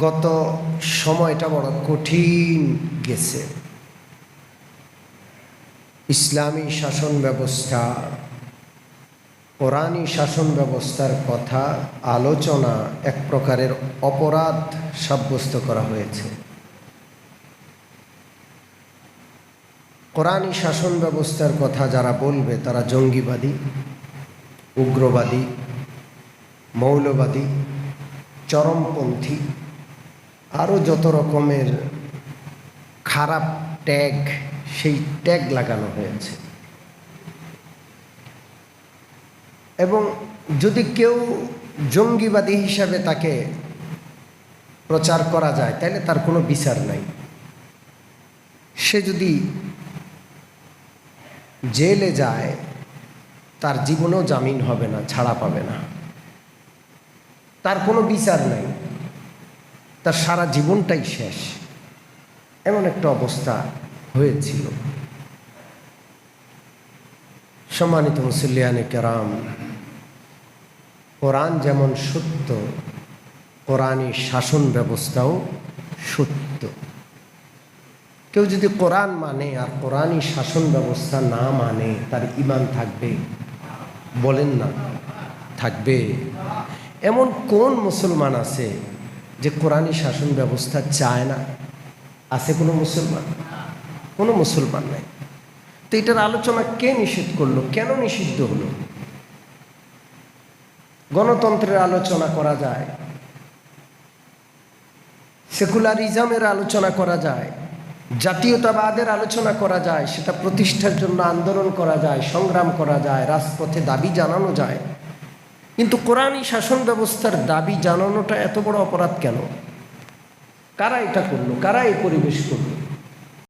গত সময়টা বড় কঠিন গেছে। ইসলামী শাসন ব্যবস্থা, কোরআনী শাসন ব্যবস্থার কথা আলোচনা এক প্রকারের অপরাধ সাব্যস্ত করা হয়েছে। কোরআনী শাসন ব্যবস্থার কথা যারা বলবে তারা জঙ্গিবাদী, উগ্রবাদী, মৌলবাদী, চরমপন্থী আরও যত রকমের খারাপ ট্যাগ, সেই ট্যাগ লাগানো হয়েছে। এবং যদি কেউ জঙ্গিবাদী হিসাবে তাকে প্রচার করা যায়, তাহলে তার কোনো বিচার নাই। সে যদি জেলে যায়, তার জীবনেও জামিন হবে না, ছাড়া পাবে না। তার কোনো বিচার নাই। তার সারা জীবনটাই শেষ। এমন একটা অবস্থা হয়েছিল। সম্মানিত মুসলিয়ানে কেরাম, কোরআন যেমন সত্য কোরআনী শাসন ব্যবস্থাও সত্য। কেউ যদি কোরআন মানে আর কোরআনী শাসন ব্যবস্থা না মানে তার ইমান থাকবে? বলেন না, থাকবে। এমন কোন মুসলমান আছে যে কোরআনই শাসন ব্যবস্থা চায় না। আছে কোনো মুসলমান? কোনো মুসলমান নাই। তো এটার আলোচনা কে নিষেধ করল? কেন নিষিদ্ধ হলো? গণতন্ত্রের আলোচনা করা যায়। সেকুলারিজমের আলোচনা করা যায়। জাতীয়তাবাদের আলোচনা করা যায়। সেটা প্রতিষ্ঠার জন্য আন্দোলন করা যায়, সংগ্রাম করা যায়, রাজপথে দাবি জানানো যায়। কিন্তু কোরআনই শাসন ব্যবস্থার দাবি জানানোটা এত বড় অপরাধ কেন? কারা এটা করল? কারা এই পরিবেশ করল?